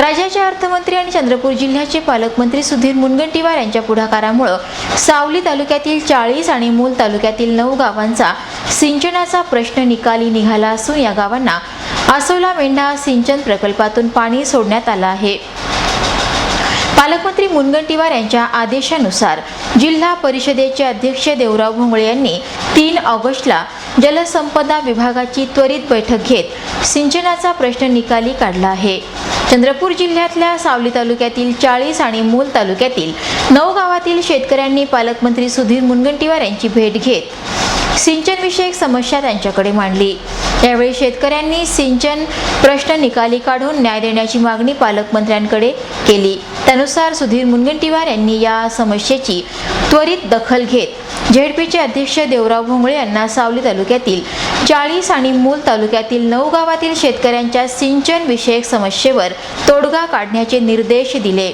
राज्याचे अर्थमंत्री आणि चंद्रपूर जिल्ह्याचे पालकमंत्री सुधीर मुनगंटीवार यांच्या पुढाकारामुळं सावली तालुक्यातील चाळीस आणि मूल तालुक्यातील नऊ गावांचा सिंचनाचा प्रश्न निकाली निघाला असून या गावांना आसोला मेंढा सिंचन प्रकल्पातून पाणी सोडण्यात आलं आहे. पालकमंत्री मुनगंटीवार यांच्या आदेशानुसार जिल्हा परिषदेचे अध्यक्ष देवराव भोंगळे यांनी तीन ऑगस्टला जलसंपदा विभागाची त्वरित बैठक घेत सिंचनाचा प्रश्न निकाली काढला आहे. चंद्रपूर जिल्ह्यातल्या सावली तालुक्यातील चाळीस आणि मूल तालुक्यातील नऊ गावातील शेतकऱ्यांनी पालकमंत्री सुधीर मुनगंटीवार यांची भेट घेत सिंचनविषयक समस्या त्यांच्याकडे मांडली. यावेळी शेतकऱ्यांनी सिंचन प्रश्न निकाली काढून न्याय देण्याची मागणी पालकमंत्र्यांकडे केली. त्यानुसार सुधीर मुनगंटीवार यांनी या समस्येची त्वरित दखल घेत झेडपीचे अध्यक्ष देवराव भोंगळे यांना सावली तालुक्यातील चाळीस आणि मूल तालुक्यातील नऊ गावातील शेतकऱ्यांच्या सिंचन विषयक समस्येवर तोडगा काढण्याचे निर्देश दिले.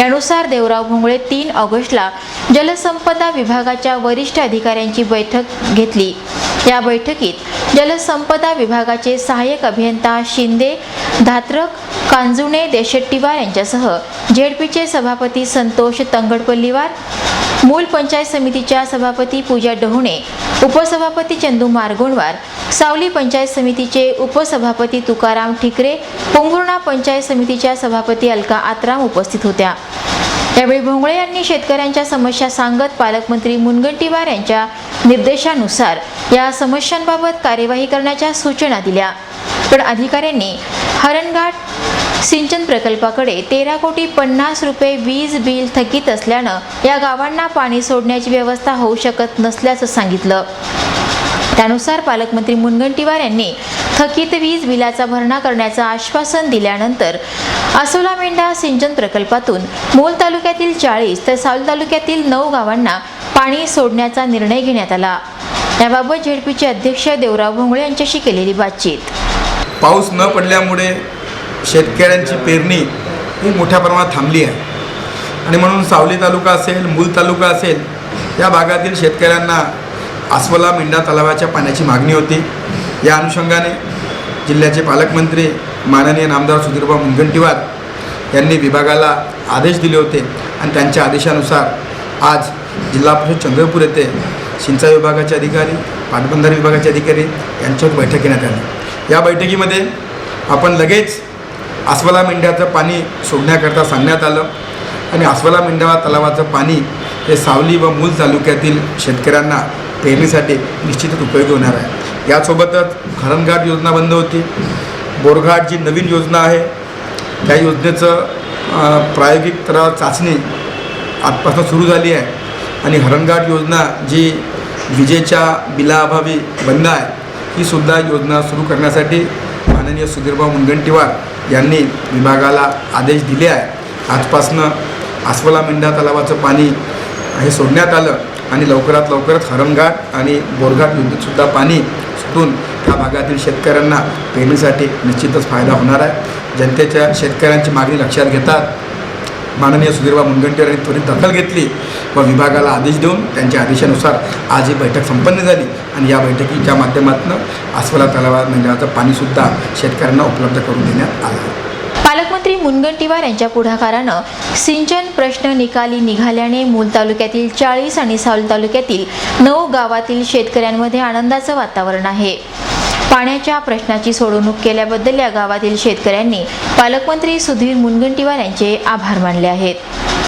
यानुसार देवराव भोंगळे तीन ऑगस्टला जलसंपदा विभागाच्या वरिष्ठ अधिकाऱ्यांची बैठक घेतली. या बैठकीत जलसंपदा विभागाचे सहाय्यक अभियंता शिंदे धात्रक कांजुणे देशेट्टीवार यांच्यासह झेडपीचे सभापती संतोष तंगडपल्लीवार मूल पंचायत समितीच्या सभापती पूजा डहुणे उपसभापती चंदू मारगोणवार सावली पंचायत समितीचे उपसभापती तुकाराम ठिकरे पोंभुर्णा पंचायत समितीच्या सभापती अलका आत्राम उपस्थित होत्या. यावेळी भोंगळे यांनी शेतकऱ्यांच्या समस्या सांगत पालकमंत्री मुनगंटीवार यांच्या निर्देशानुसार या समस्यांबाबत कार्यवाही करण्याच्या सूचना दिल्या. पण अधिकाऱ्यांनी हरणघाट सिंचन प्रकल्पाकडे तेरा कोटी पन्नास रुपये वीज बिल थकीत असल्यानं या गावांना पाणी सोडण्याची व्यवस्था होऊ शकत नसल्याचं सांगितलं. त्यानुसार पालकमंत्री मुनगंटीवार यांनी थकीत वीज बिलाचा भरणा करण्याचं आश्वासन दिल्यानंतर आसोला मेंढा सिंचन प्रकल्पातून मोल तालुक्यातील चाळीस तर सावल तालुक्यातील नऊ गावांना पाणी सोडण्याचा निर्णय घेण्यात आला. याबाबत झेडपीचे अध्यक्ष देवराव भोंगळे यांच्याशी केलेली बातचीत. पाऊस न पडल्यामुळे शेतकऱ्यांची पेरणी ही मोठ्या प्रमाणात थांबली आहे. आणि म्हणून सावली तालुका असेल मूल तालुका असेल या भागातील शेतकऱ्यांना आस्वला मेंढा तलावाच्या पाण्याची मागणी होती. या अनुषंगाने जिल्ह्याचे पालकमंत्री माननीय नामदार सुधीरबा मुनगंटीवार यांनी विभागाला आदेश दिले होते आणि त्यांच्या आदेशानुसार आज जिल्हा परिषद चंद्रपूर येथे सिंचाई विभागाचे अधिकारी पाटबंधारे विभागाचे अधिकारी यांच्यावर बैठक घेण्यात आली. या बैठकीमध्ये आपण लगेच अस्वला मेंढ्याचं पाणी सोडण्याकरता सांगण्यात आलं आणि अस्वला मेंढ्या तलावाचं पाणी हे सावली व मूल तालुक्यातील शेतकऱ्यांना पेरणीसाठी निश्चितच उपयोगी होणार आहे. यासोबतच हरणघाट योजना बंद होती. बोरघाट जी नवीन योजना आहे त्या योजनेचं प्रायोगिक तर चाचणी आजपासून सुरू झाली आहे. आणि हरणघाट योजना जी विजेच्या बिलाअभावी बंद आहे ही सुद्धा योजना सुरू करण्यासाठी माननीय सुधीरभाऊ मुनगंटीवार यांनी विभागाला आदेश दिले आहे. आजपासनं आस्वला मेंढा तलावाचं पाणी हे सोडण्यात आलं आणि लवकरात लवकरच हरणघाट आणि बोरघाट योजनेतसुद्धा पाणी सुटून त्या भागातील शेतकऱ्यांना पेरणीसाठी निश्चितच फायदा होणार आहे. जनतेच्या शेतकऱ्यांची मागणी लक्षात घेतात माननीय सुधीरबा मुनगंटीवार यांनी त्वरित दखल घेतली. व विभागाला आदेश देऊन त्यांच्या आदेशानुसार आज ही बैठक संपन्न झाली. आणि या बैठकीच्या माध्यमातून आस्वला तलावा मंडळाचं पाणीसुद्धा शेतकऱ्यांना उपलब्ध करून देण्यात आलं. पालकमंत्री मुनगंटीवार यांच्या पुढाकारानं सिंचन प्रश्न निकाली निघाल्याने मूल तालुक्यातील चाळीस आणि सावल तालुक्यातील नऊ गावातील शेतकऱ्यांमध्ये आनंदाचं वातावरण आहे. पाण्याच्या प्रश्नाची सोडवणूक केल्याबद्दल या गावातील शेतकऱ्यांनी पालकमंत्री सुधीर मुनगंटीवार यांचे आभार मानले आहेत.